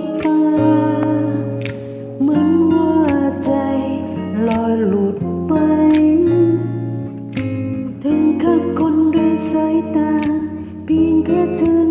บตาเหมือนว่าใจลอยหลุดไป ถึงข้าคนด้สายตาเพียงแค่เธอ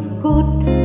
good